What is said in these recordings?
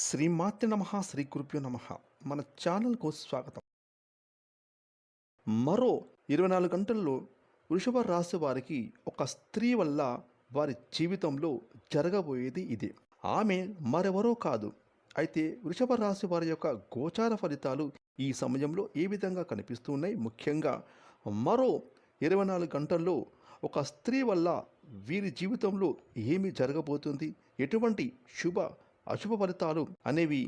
శ్రీమాత్రి నమ శ్రీ గురుభ్యో నమ. మన ఛానల్కు స్వాగతం. మరో ఇరవై నాలుగు గంటల్లో వృషభ రాశి వారికి ఒక స్త్రీ వల్ల వారి జీవితంలో జరగబోయేది ఇదే. ఆమె మరెవరో కాదు. అయితే వృషభ రాశి వారి యొక్క గోచార ఫలితాలు ఈ సమయంలో ఏ విధంగా కనిపిస్తున్నాయి ముఖ్యంగా మరో ఇరవై నాలుగు గంటల్లో ఒక స్త్రీ వల్ల వీరి జీవితంలో ఏమి జరగబోతుంది? ఎటువంటి శుభ అశుభ ఫలితాలు అనేవి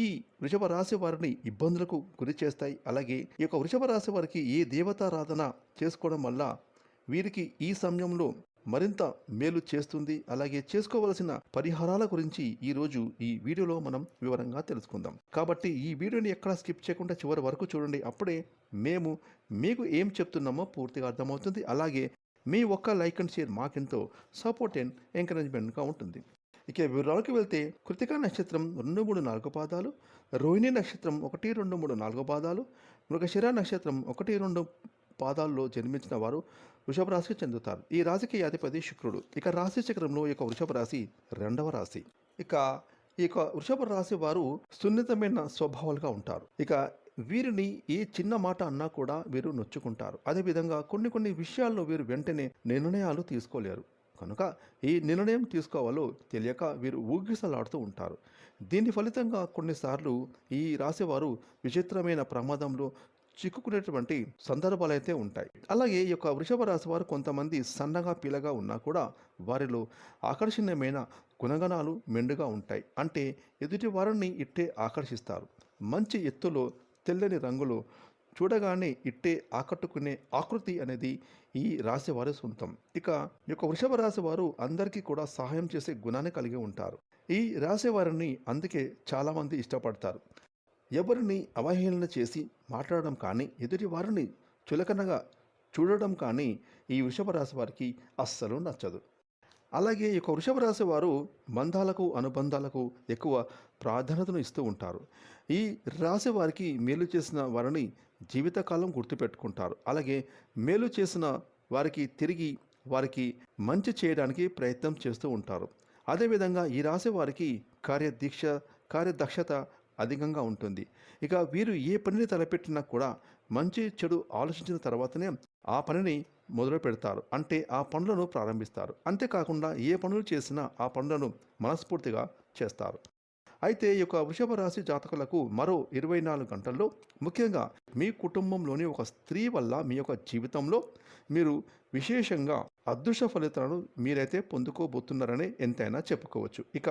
ఈ వృషభ రాశి వారిని ఇబ్బందులకు గురి చేస్తాయి. అలాగే ఈ యొక్క వృషభ రాశి వారికి ఏ దేవతారాధన చేసుకోవడం వల్ల వీరికి ఈ సమయంలో మరింత మేలు చేస్తుంది. అలాగే చేసుకోవలసిన పరిహారాల గురించి ఈరోజు ఈ వీడియోలో మనం వివరంగా తెలుసుకుందాం. కాబట్టి ఈ వీడియోని ఎక్కడ స్కిప్ చేయకుండా చివరి వరకు చూడండి. అప్పుడే మేము మీకు ఏం చెప్తున్నామో పూర్తిగా అర్థమవుతుంది. అలాగే మీ ఒక్క లైక్ అండ్ షేర్ మాకెంతో సపోర్ట్ అండ్ ఎంకరేజ్మెంట్గా ఉంటుంది. ఇక వివరాలకు వెళ్తే కృతికా నక్షత్రం రెండు మూడు నాలుగు పాదాలు రోహిణి నక్షత్రం ఒకటి రెండు మూడు నాలుగు పాదాలు మృగశిర నక్షత్రం ఒకటి రెండు పాదాల్లో జన్మించిన వారు వృషభ రాశికి చెందుతారు. ఈ రాశికి అధిపతి శుక్రుడు. ఇక రాశి చక్రంలో ఈ యొక్క వృషభ రాశి రెండవ రాశి. ఇక ఈ యొక్క వృషభ రాశి వారు సున్నితమైన స్వభావాలుగా ఉంటారు. ఇక వీరిని ఏ చిన్న మాట అన్నా కూడా వీరు నొచ్చుకుంటారు. అదేవిధంగా కొన్ని కొన్ని విషయాల్లో వీరు వెంటనే నిర్ణయాలు తీసుకోలేరు. కనుక ఈ నిర్ణయం తీసుకోవాలో తెలియక వీరు ఊగిసలాడుతూ ఉంటారు. దీని ఫలితంగా కొన్నిసార్లు ఈ రాశివారు విచిత్రమైన ప్రమాదంలో చిక్కుకునేటువంటి సందర్భాలైతే ఉంటాయి. అలాగే ఈ యొక్క వృషభ రాశి వారు కొంతమంది సన్నగా పీలగా ఉన్నా కూడా వారిలో ఆకర్షణీయమైన గుణగణాలు మెండుగా ఉంటాయి. అంటే ఎదుటి వారిని ఇట్టే ఆకర్షిస్తారు. మంచి ఎత్తులో తెల్లని రంగులో చూడగానే ఇట్టే ఆకట్టుకునే ఆకృతి అనేది ఈ రాశి వారి సొంతం. ఇక ఈ యొక్క వృషభ రాశి వారు అందరికీ కూడా సహాయం చేసే గుణాన్ని కలిగి ఉంటారు. ఈ రాశి వారిని అందుకే చాలామంది ఇష్టపడతారు. ఎవరిని అవహేళన చేసి మాట్లాడడం కానీ ఎదుటి వారిని చులకనగా చూడడం కానీ ఈ వృషభ రాశి వారికి అస్సలు నచ్చదు. అలాగే ఈ యొక్క వృషభ రాశి వారు బంధాలకు అనుబంధాలకు ఎక్కువ ప్రాధాన్యతను ఇస్తూ ఉంటారు. ఈ రాశి వారికి మేలు చేసిన వారిని జీవితకాలం గుర్తుపెట్టుకుంటారు. అలాగే మేలు చేసిన వారికి తిరిగి వారికి మంచి చేయడానికి ప్రయత్నం చేస్తూ ఉంటారు. అదేవిధంగా ఈ రాశి వారికి కార్యదీక్ష కార్యదక్షత అధికంగా ఉంటుంది. ఇక వీరు ఏ పనిని తలపెట్టినా కూడా మంచి చెడు ఆలోచించిన తర్వాతనే ఆ పనిని మొదలు పెడతారు. అంటే ఆ పనులను ప్రారంభిస్తారు. అంతేకాకుండా ఏ పనులు చేసినా ఆ పనులను మనస్ఫూర్తిగా చేస్తారు. అయితే ఈ యొక్క వృషభ రాశి జాతకులకు మరో ఇరవై నాలుగు గంటల్లో ముఖ్యంగా మీ కుటుంబంలోని ఒక స్త్రీ వల్ల మీ యొక్క జీవితంలో మీరు విశేషంగా అదృశ్య ఫలితాలను మీరైతే పొందుకోబోతున్నారని ఎంతైనా చెప్పుకోవచ్చు. ఇక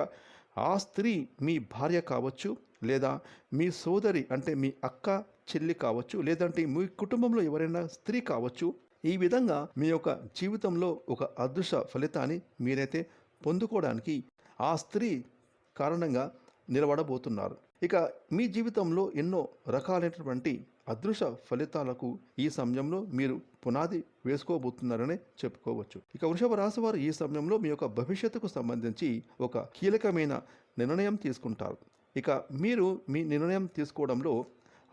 ఆ స్త్రీ మీ భార్య కావచ్చు లేదా మీ సోదరి అంటే మీ అక్క చెల్లి కావచ్చు లేదంటే మీ కుటుంబంలో ఎవరైనా స్త్రీ కావచ్చు ఈ విధంగా మీ యొక్క జీవితంలో ఒక అదృశ్య ఫలితాన్ని మీరైతే పొందుకోవడానికి ఆ స్త్రీ కారణంగా నిలబడబోతున్నారు. ఇక మీ జీవితంలో ఎన్నో రకాలైనటువంటి అదృశ్య ఫలితాలకు ఈ సమయంలో మీరు పునాది వేసుకోబోతున్నారనే చెప్పుకోవచ్చు. ఇక వృషభ రాశి వారు ఈ సమయంలో మీ యొక్క భవిష్యత్తుకు సంబంధించి ఒక కీలకమైన నిర్ణయం తీసుకుంటారు. ఇక మీరు మీ నిర్ణయం తీసుకోవడంలో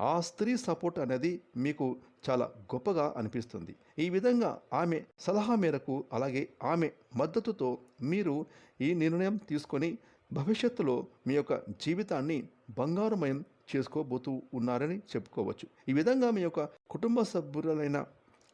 ఆ స్త్రీ సపోర్ట్ అనేది మీకు చాలా గొప్పగా అనిపిస్తుంది. ఈ విధంగా ఆమె సలహా మేరకు అలాగే ఆమె మద్దతుతో మీరు ఈ నిర్ణయం తీసుకొని భవిష్యత్తులో మీ యొక్క జీవితాన్ని బంగారుమయం చేసుకోబోతూ ఉన్నారని చెప్పుకోవచ్చు. ఈ విధంగా మీ యొక్క కుటుంబ సభ్యులైన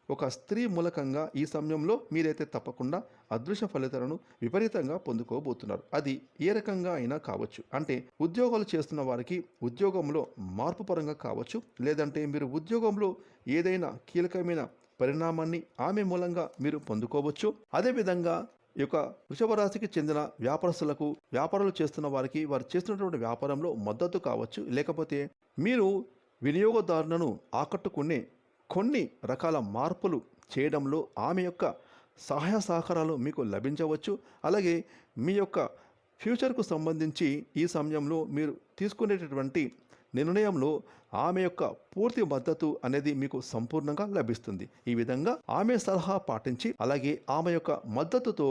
ఒక స్త్రీ మూలకంగా ఈ సమయంలో మీరైతే తప్పకుండా అదృశ్య ఫలితాలను విపరీతంగా పొందుకోబోతున్నారు. అది ఏ రకంగా అయినా కావచ్చు. అంటే ఉద్యోగాలు చేస్తున్న వారికి ఉద్యోగంలో మార్పు పరంగా కావచ్చు. లేదంటే మీరు ఉద్యోగంలో ఏదైనా కీలకమైన పరిణామాన్ని ఆమె మూలంగా మీరు పొందుకోవచ్చు. అదేవిధంగా ఈ యొక్క వృషభ రాశికి చెందిన వ్యాపారస్తులకు వ్యాపారాలు చేస్తున్న వారికి వారు చేస్తున్నటువంటి వ్యాపారంలో మద్దతు కావచ్చు. లేకపోతే మీరు వినియోగదారులను ఆకట్టుకునే కొన్ని రకాల మార్పులు చేయడంలో ఆమె యొక్క సహాయ సహకారాలు మీకు లభించవచ్చు. అలాగే మీ యొక్క ఫ్యూచర్కు సంబంధించి ఈ సమయంలో మీరు తీసుకునేటటువంటి నిర్ణయంలో ఆమె యొక్క పూర్తి మద్దతు అనేది మీకు సంపూర్ణంగా లభిస్తుంది. ఈ విధంగా ఆమె సలహా పాటించి అలాగే ఆమె యొక్క మద్దతుతో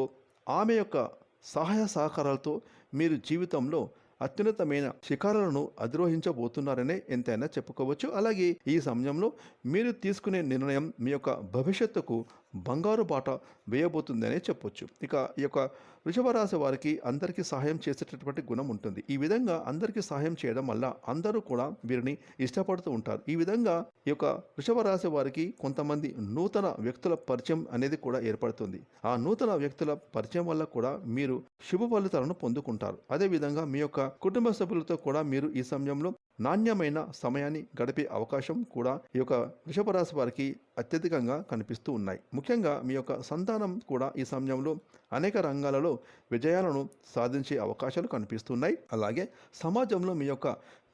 ఆమె యొక్క సహాయ సహకారాలతో మీరు జీవితంలో అత్యున్నతమైన శిఖరాలను అధిరోహించబోతున్నారనే ఎంతైనా చెప్పుకోవచ్చు. అలాగే ఈ సమయంలో మీరు తీసుకునే నిర్ణయం మీ యొక్క భవిష్యత్తుకు బంగారు బాట వేయబోతుందనే చెప్పొచ్చు. ఇక ఈ యొక్క వృషభరాశి వారికి అందరికీ సహాయం చేసేటటువంటి గుణం ఉంటుంది. ఈ విధంగా అందరికీ సహాయం చేయడం వల్ల అందరూ కూడా వీరిని ఇష్టపడుతూ ఉంటారు. ఈ విధంగా ఈ యొక్క వృషభ రాశి వారికి కొంతమంది నూతన వ్యక్తుల పరిచయం అనేది కూడా ఏర్పడుతుంది. ఆ నూతన వ్యక్తుల పరిచయం వల్ల కూడా మీరు శుభ ఫలితాలను పొందుకుంటారు. అదేవిధంగా మీ యొక్క కుటుంబ సభ్యులతో కూడా మీరు ఈ సమయంలో నాణ్యమైన సమయాన్ని గడిపే అవకాశం కూడా ఈ యొక్క వృషభ రాశి వారికి అత్యధికంగా కనిపిస్తూ ఉన్నాయి. ముఖ్యంగా మీ యొక్క సంతానం కూడా ఈ సమయంలో అనేక రంగాలలో విజయాలను సాధించే అవకాశాలు కనిపిస్తున్నాయి. అలాగే సమాజంలో మీ యొక్క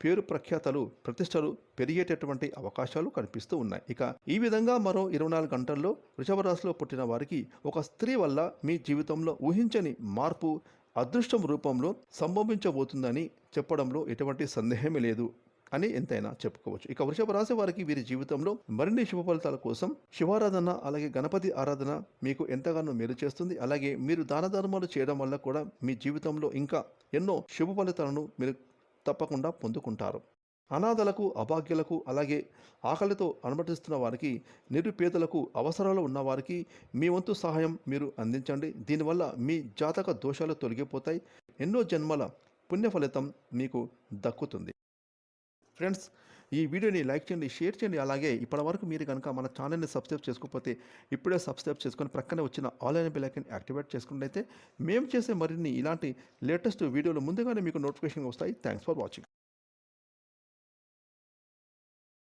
పేరు ప్రఖ్యాతలు ప్రతిష్టలు పెరిగేటటువంటి అవకాశాలు కనిపిస్తూ ఉన్నాయి. ఇక ఈ విధంగా మరో ఇరవై నాలుగు గంటల్లో వృషభ రాశిలో పుట్టిన వారికి ఒక స్త్రీ వల్ల మీ జీవితంలో ఊహించని మార్పు అదృష్టం రూపంలో సంభవించబోతుందని చెప్పడంలో ఎటువంటి సందేహమే లేదు అని ఎంతైనా చెప్పుకోవచ్చు. ఇక వృషభ రాశి వారికి వీరి జీవితంలో మరిన్ని శుభ ఫలితాల కోసం శివారాధన అలాగే గణపతి ఆరాధన మీకు ఎంతగానో మేలు చేస్తుంది. అలాగే మీరు దాన ధర్మాలు చేయడం వల్ల కూడా మీ జీవితంలో ఇంకా ఎన్నో శుభ ఫలితాలను మీరు తప్పకుండా పొందుకుంటారు. అనాథలకు అభాగ్యులకు అలాగే ఆకలితో అనుమతిస్తున్న వారికి నిరుపేదలకు అవసరాలు ఉన్నవారికి మీ వంతు సహాయం మీరు అందించండి. దీనివల్ల మీ జాతక దోషాలు తొలగిపోతాయి. ఎన్నో జన్మల పుణ్య ఫలితం మీకు దక్కుతుంది. ఫ్రెండ్స్ ఈ వీడియోని లైక్ చేయండి షేర్ చేయండి. అలాగే ఇప్పటివరకు మీరు కనుక మన ఛానల్ని సబ్స్క్రైబ్ చేసుకోకపోతే ఇప్పుడే సబ్స్క్రైబ్ చేసుకొని ప్రక్కనే వచ్చిన ఆన్లైన్ బిల్లైకన్ యాక్టివేట్ చేసుకున్నట్లయితే మేము చేసే మరిన్ని ఇలాంటి లేటెస్ట్ వీడియోలు ముందుగానే మీకు నోటిఫికేషన్ వస్తాయి. Thanks for watching